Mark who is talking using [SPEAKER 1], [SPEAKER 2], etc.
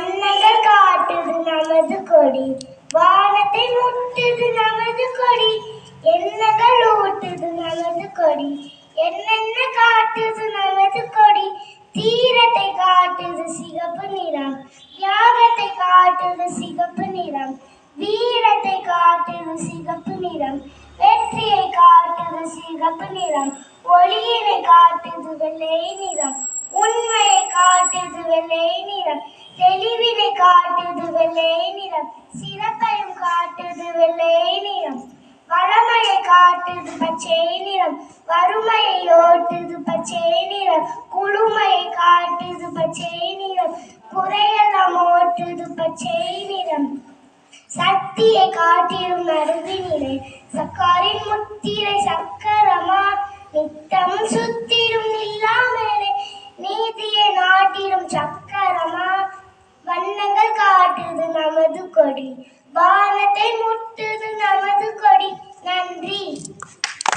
[SPEAKER 1] மண்ணையில் காட்டுது நமது கொடி வானத்தை முட்டுது நமது கொடி எண்ணங்கள் ஊட்டுது நமது கொடி என்னென்ன காட்டுது நமது கொடி? தீரத்தை காட்டுது சிகப்பு நிறம் தியாகத்தை காட்டுது சிகப்பு நிறம் வீரத்தை காட்டுது சிகப்பு நிறம் வெற்றியை காட்டுது சிகப்பு நிறம் ஒளியினை காட்டுது வெள்ளை நிறம் உண்மையை காட்டுது வெள்ளை நிறம் தெளிவினை காட்டுது வெள்ளை நிறம் சிறப்பையும் காட்டுது வெள்ளை நிறம். வளமையை காட்டுது பச்சை நிறம் வறுமையை ஓட்டுது பச்சை நிறம். குளுமையை காட்டுது பச்சை நிறம் குறையெல்லாம் ஓட்டுது பச்சை நிறம். சக்தியை காட்டிடும் நடுவு நிலை சக்காரின் முத்திரை சக்கரமா. நித்தம் சுத்திடும் இல்லாமலே நீதியை நாட்டிடும் சக்கரம் கொடி வானத்தை முட்டது நமது கொடி.